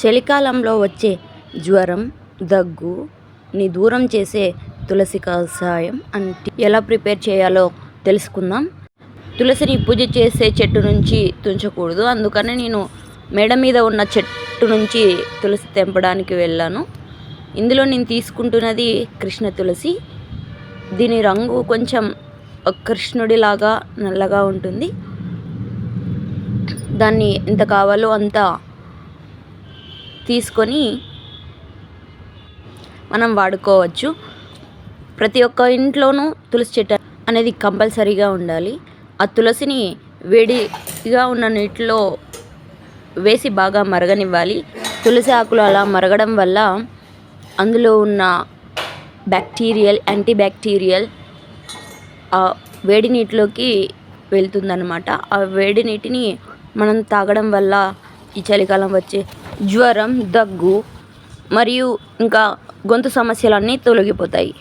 చలికాలంలో వచ్చే జ్వరం దగ్గుని దూరం చేసే తులసి కషాయం అంటే ఎలా ప్రిపేర్ చేయాలో తెలుసుకుందాం. తులసిని పూజ చేసే చెట్టు నుంచి తుంచకూడదు. అందుకని నేను మేడ మీద ఉన్న చెట్టు నుంచి తులసి తెంపడానికి వెళ్ళాను. ఇందులో నేను తీసుకుంటున్నది కృష్ణ తులసి. దీని రంగు కొంచెం కృష్ణుడిలాగా నల్లగా ఉంటుంది. దాన్ని ఎంత కావాలో అంత తీసుకొని మనం వాడుకోవచ్చు. ప్రతి ఒక్క ఇంట్లోనూ తులసి చెట్టు అనేది కంపల్సరీగా ఉండాలి. ఆ తులసిని వేడిగా ఉన్న నీటిలో వేసి బాగా మరగనివ్వాలి. తులసి ఆకులు అలా మరగడం వల్ల అందులో ఉన్న బ్యాక్టీరియల్ యాంటీ బ్యాక్టీరియల్ ఆ వేడి నీటిలోకి వెళ్తుందన్నమాట. ఆ వేడి నీటిని మనం తాగడం వల్ల ఈ చలికాలం వచ్చే జ్వరం దగ్గు మరియు ఇంకా గొంతు సమస్యలన్నీ తొలగిపోతాయి.